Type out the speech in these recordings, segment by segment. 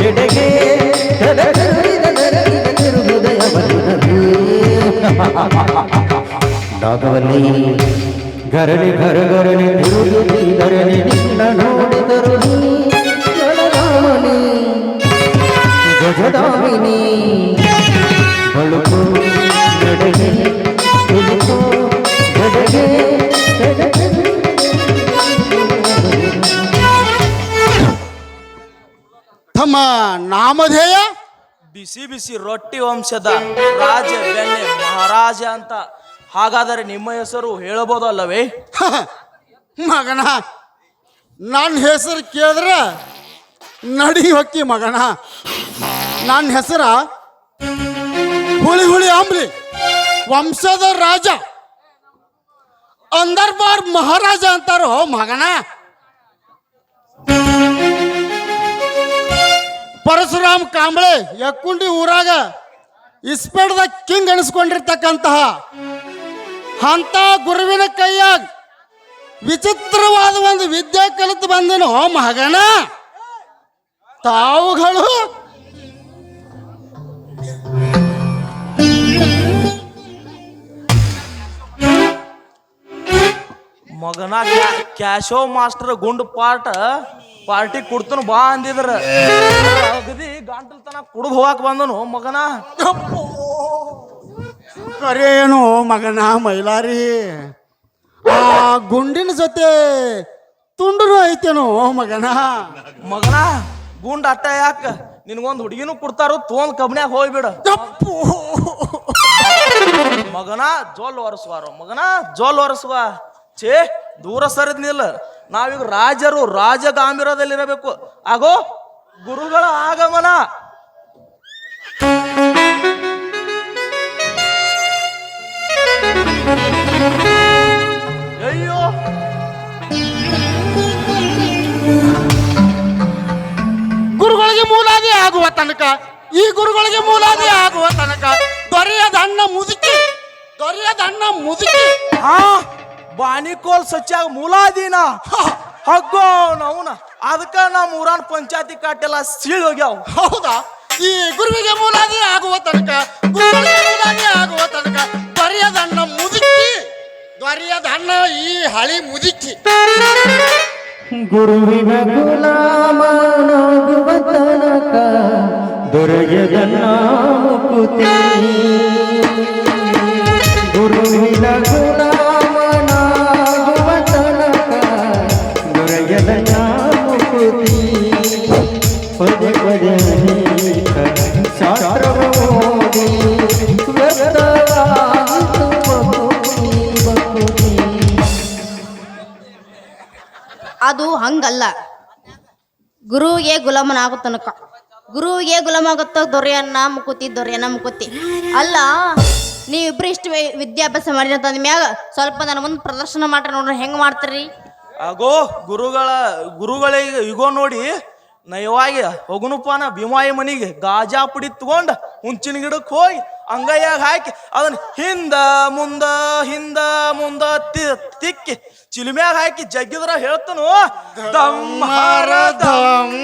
ಎಡೆಗೆ. ನಾಗವಲ್ಲಿ ಗರಳಿ ಘರ ಗರಳಿ ಧರಣಿ ನಿನ್ನ ನೋಡಿದರು ಗಜದಾಮಿನಿ ಬಳುಕು ನಾಮಧೇಯ ಬಿಸಿ ಬಿಸಿ ರೊಟ್ಟಿ ವಂಶದ ರಾಜ ಬೆಣ್ಣೆ ಮಹಾರಾಜ ಅಂತ ಹಾಗಾದರೆ ನಿಮ್ಮ ಹೆಸರು ಹೇಳಬಹುದಲ್ಲವೇ ಮಗನ ನನ್ನ ಹೆಸರು ಕೇಳಿದ್ರೆ ನಡಿ ಹೊಕ್ಕಿ ಮಗನ. ನನ್ನ ಹೆಸರ ಹುಳಿ ಹುಳಿ ಅಂಬ್ಲಿ ವಂಶದ ರಾಜ. ಅಂದರ್ಬಾರ್ ಮಹಾರಾಜ ಅಂತಾರೋ ಮಗನ? ಪರಶುರಾಮ್ ಕಾಂಬಳೆ ಯಕ್ಕುಂಡಿ ಊರಾಗ ಇಸ್ಪೇಡ್ದ ಕಿಂಗ್ ಅನಿಸ್ಕೊಂಡಿರ್ತಕ್ಕಂತಹ ಅಂತ ಗುರುವಿನ ಕೈಯಾಗ ವಿಚಿತ್ರವಾದ ಒಂದು ವಿದ್ಯೆ ಕಲಿತು ಬಂದನು. ಮಗನ, ತಾವುಗಳು ಮಗನ ಕ್ಯಾ- ಕ್ಯಾಶೋ ಮಾಸ್ಟರ್ ಗುಂಡು ಪಾರ್ಟ್ ಪಾರ್ಟಿ ಕೊಡ್ತನು ಬಾ ಅಂದಿದ್ರ. ಅಗದಿ ಗಂಟಲ್ ತನ ಕುಡ್ದು ಹೋಗಾಕ ಬಂದನು ಮಗನ. ಕರೆ ಏನು ಮಗನ ಮೈಲಾರಿ. ಆ ಗುಂಡಿನ ಜೊತೆ ತುಂಡರು ಐತೇನು ಮಗನ. ಮಗನ ಗುಂಡ್ ಅಟ್ಟ ಯಾಕ? ನಿನ್ಗೊಂದ್ ಹುಡುಗಿನೂ ಕೊಡ್ತಾರೋ ತೋಂದ್ ಕಬ್ನ್ಯಾಗ ಹೋಗ್ಬಿಡ. ತಪ್ಪು ಮಗನ ಜೋಲ್ ಒರೆಸುವಾರ. ಮಗನ ಜೋಲ್ ಒರೆಸುವ. ಛೇ ದೂರ ಸರಿದ್ನಿಲ್ಲ ನಾವೀಗ ರಾಜರು ರಾಜ ಗಾಂಭೀರ್ಯದಲ್ಲಿರಬೇಕು ಆಗೋ ಗುರುಗಳ ಆಗಮನ. ಅಯ್ಯೋ. ಗುರುಗಳಿಗೆ ಮೂಲಾದಿ ಆಗುವ ತನಕ, ಈ ಗುರುಗಳಿಗೆ ಮೂಲಾದಿ ಆಗುವ ತನಕ ದೊರೆಯದ ಅಣ್ಣ ಮುದುಕಿ ದೊರೆಯದ ಅಣ್ಣ ಮುದುಕಿ. ಬಾಣಿಕೋಲ್ ಸಚ್ಚಾಗ ಮೂಲಾದೀನ. ಹಗ್ಗೋ ನವನ. ಅದಕ್ಕ ನಮ್ಮ ಊರಾನ್ ಪಂಚಾಯತಿ ಕಾಟೆಲ್ಲ ಸೀಳ್ ಹೋಗ್ಯಾವ. ಹೌದಾ? ಈ ಗುರುವಿಗೆ ಮೂಲಾದಿ ಆಗುವ ತನಕ ಗುರುವಿಗೆ ಮೂಲಾದಿ ಆಗುವ ತನಕ ದೊರೆಯದ ಅಣ್ಣ ಮುದುಕಿ ದೊರೆಯದ ಅಣ್ಣ ಈ ಹಳಿ ಮುದುಕಿ. ಗುರುವಿನ ಗುಲಾಮನಾಗುವ ತನಕ ದೊರೆಯದ ನಾಮುಕುತಿ ಗುರುವಿನ ಗುಲಾಮನಾಗುವ ಹಂಗಲ್ಲ. ಗುರುವಿಗೆ ಗುಲಾಮನ ತನಕ ಗುರುವಿಗೆ ಗುಲಾಮಾಗುತ್ತ, ದೊರೆಯನ್ನ ಮುಕುತಿ ದೊರೆಯನ್ನ ಮುಕುತಿ. ಅಲ್ಲ, ನೀವಿಬ್ರು ಇಷ್ಟು ವಿದ್ಯಾಭ್ಯಾಸ ಮಾಡಿದಂತ ಅಂದ ಮ್ಯಾಗ ಸ್ವಲ್ಪ ನನ್ನ ಮುಂದೆ ಪ್ರದರ್ಶನ ಮಾಡ್ರಿ ನೋಡ್ರಿ, ಹೆಂಗ್ ಮಾಡ್ತೀರಿ? ಅಗೋ ಗುರುಗಳ ಗುರುಗಳಿಗೆ ಇಗೋ ನೋಡಿ, ನಯವಾಗಿ ಹೊಗನುಪಾನ ಭೀಮಾಯಿ ಮನಿಗೆ ಗಾಜಾ ಪುಡಿ ತಗೊಂಡ ಹುಂಚಿನ ಗಿಡಕ್ಕೆ ಹೋಗಿ ಅಂಗೈಯಾಗ ಹಾಕಿ ಅದನ್ನ ಹಿಂದ ಮುಂದ ಹಿಂದ ಮುಂದ ತಿ- ತಿಕ್ಕಿ ಚಿಲಿಮ್ಯಾಗ ಹಾಕಿ ಜಗ್ಗಿದ್ರ ಹೇಳ್ತನು ದಮ್ಮರ ದಮ್.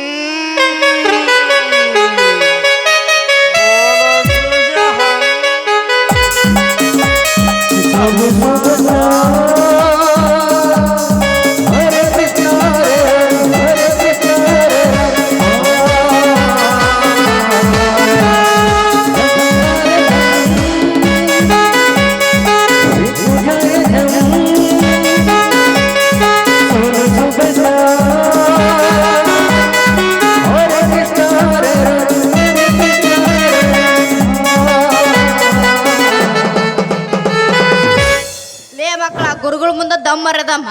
ಮರದಮ್ಮ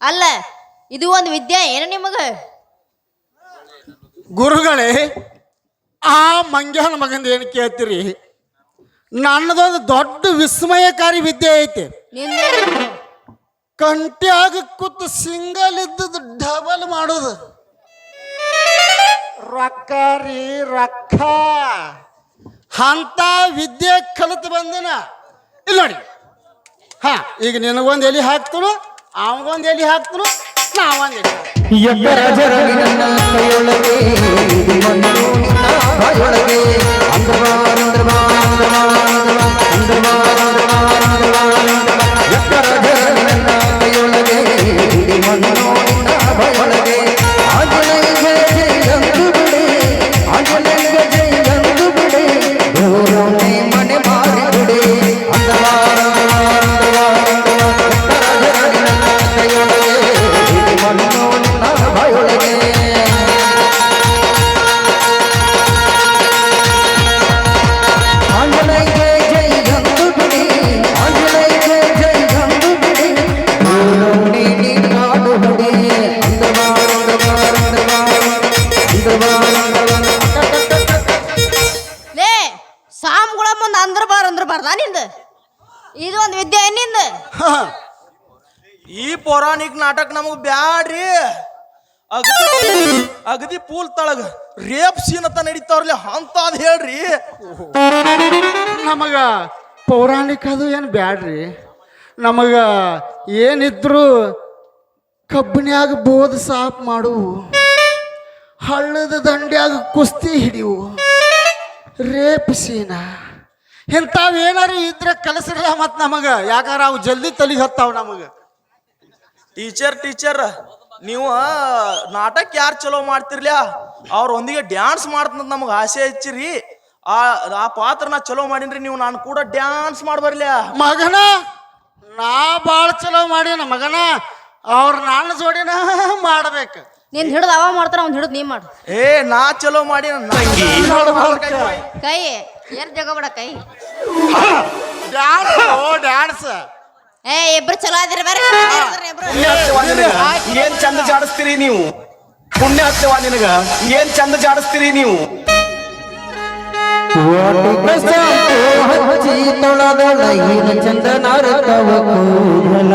ಅಲ್ಲ ಇದು ಒಂದು ವಿದ್ಯೆ ಏನು ನಿಮಗೆ? ಗುರುಗಳೇ ಆ ಮಂಗ್ಯಾನ ಮಗಂದ ಏನು ಕೇಳ್ತೀರಿ? ನನ್ನದೊಂದು ದೊಡ್ಡ ವಿಸ್ಮಯಕಾರಿ ವಿದ್ಯೆ ಐತಿ. ಕಂಟ್ಯಾಗ ಕೂತು ಸಿಂಗಲ್ ಇದ್ದದ್ದು ಡಬಲ್ ಮಾಡೋದು. ರೊಕ್ಕ ರೀ ರೊಕ್ಕ. ಅಂತ ವಿದ್ಯೆ ಕಲಿತು ಬಂದಿನ. ಇಲ್ಲ ನೋಡಿ. ಹಾ ಈಗ ನಿನಗೊಂದು ಎಲಿ ಹಾಕ್ತಳು ಅವಗೊಂದು ಎಲಿ ಹಾಕ್ತಳು ನಾವೊಂದು ಎಲಿ ಹಾಕ್ತೀನಿ. ಎಬ್ಬರ ಕೈಯೊಳಗೆ ಅಂದ್ರ ಬಾರ್ನಿಂದ? ಇದು ಒಂದು ವಿದ್ಯೆ ನಿಂದು. ಈ ಪೌರಾಣಿಕ ನಾಟಕ ನಮಗ್ ಬ್ಯಾಡ್ರಿ. ಅಗದಿ ಅಗದಿ ಪೂಲ್ ತಳಗ ರೇಪ್ ಸೀನ್ ಅಂತ ನಡೀತಾವ್ರಲ್ಲ ಅಂತ ಅದ್ ಹೇಳ್ರಿ. ನಮಗ ಪೌರಾಣಿಕ ಅದು ಏನು ಬ್ಯಾಡ್ರಿ. ನಮಗ ಏನಿದ್ರು ಕಬ್ಬಿನ್ಯಾಗ ಬೋಧ ಸಾಪ್ ಮಾಡುವು. ಹಳ್ಳದ ದಂಡ್ಯಾಗ ಕುಸ್ತಿ ಹಿಡಿವು ರೇಪ್ ಸೀನ. ಇಂಥವೇನಾರು ಇದ್ರೆ ಕಲಿಸ್ರಲ್ಲ ಮತ್ತು ನಮಗ. ಯಾಕಾರ ಅವು ಜಲ್ದಿ ತಲೆಗೆ ಹತ್ತಾವ ನಮಗ. ಟೀಚರ್ ಟೀಚರ್ ನೀವು ನಾಟಕ ಯಾರು ಚಲೋ ಮಾಡ್ತಿರ್ಲ ಅವ್ರೊಂದಿಗೆ ಡ್ಯಾನ್ಸ್ ಮಾಡ್ತಂತ ನಮಗೆ ಆಸೆ ಹಚ್ಚಿರಿ. ಆ ಆ ಪಾತ್ರ ನಾ ಚಲೋ ಮಾಡಿನ್ರಿ ನೀವು ನಾನು ಕೂಡ ಡ್ಯಾನ್ಸ್ ಮಾಡ್ಬರ್ಲ್ಯಾ? ಮಗನ ನಾ ಭಾಳ ಚಲೋ ಮಾಡಿನ ಮಗನ. ಅವ್ರ ನನ್ನ ಜೋಡಿನ ಮಾಡ್ಬೇಕು. ನೀನ್ ಹಿಡ್ದು ಅವ ಮಾಡ್ತಾರ ಅವ್ನ್ ಹಿಡ್ದು ನೀ ಮಾಡು. ಏ ನಾ ಚಲೋ ಮಾಡಿ ಕೈ. ಏನ್ ಜಗಬೇಡ ಕೈ ಡ್ಯಾನ್ಸ್ ಓ ಡ್ಯಾನ್ಸ್ ಏ ಇಬ್ರು ಚಲೋ ಅದಿರ ಬೇರೆ ಇಬ್ರು. ಪುಣ್ಯಾತ್ಸವ ಏನ್ ಚಂದ ಜಾಡಿಸ್ತೀರಿ ನೀವು? ಪುಣ್ಯಾತ್ಸವ ನಿನಗ. ಏನ್ ಚಂದ ಜಾಡಿಸ್ತೀರಿ ನೀವು? ಹಚ್ಚಿ ಕೂದಲ.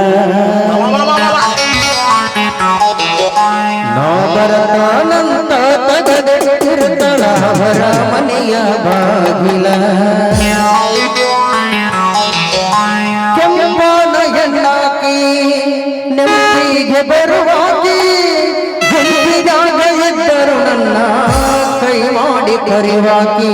ನಾ ಬರತಾನಂತ ತಗದಿಟ್ಟಿರ್ತಾಳ ಅವರ ಮನೆಯ ಬಾಗಿಲ. ಕೆಂಪಾನ ಎಣ್ಣಾಕಿ ನೆಮ್ಮದಿಗೆ ಬರುವಾಗಿ ಗುಂಪಿನಾಗ ಎದ್ದರು ನನ್ನ ಕೈ ಮಾಡಿ ಕರಿವಾಕಿ.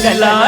再来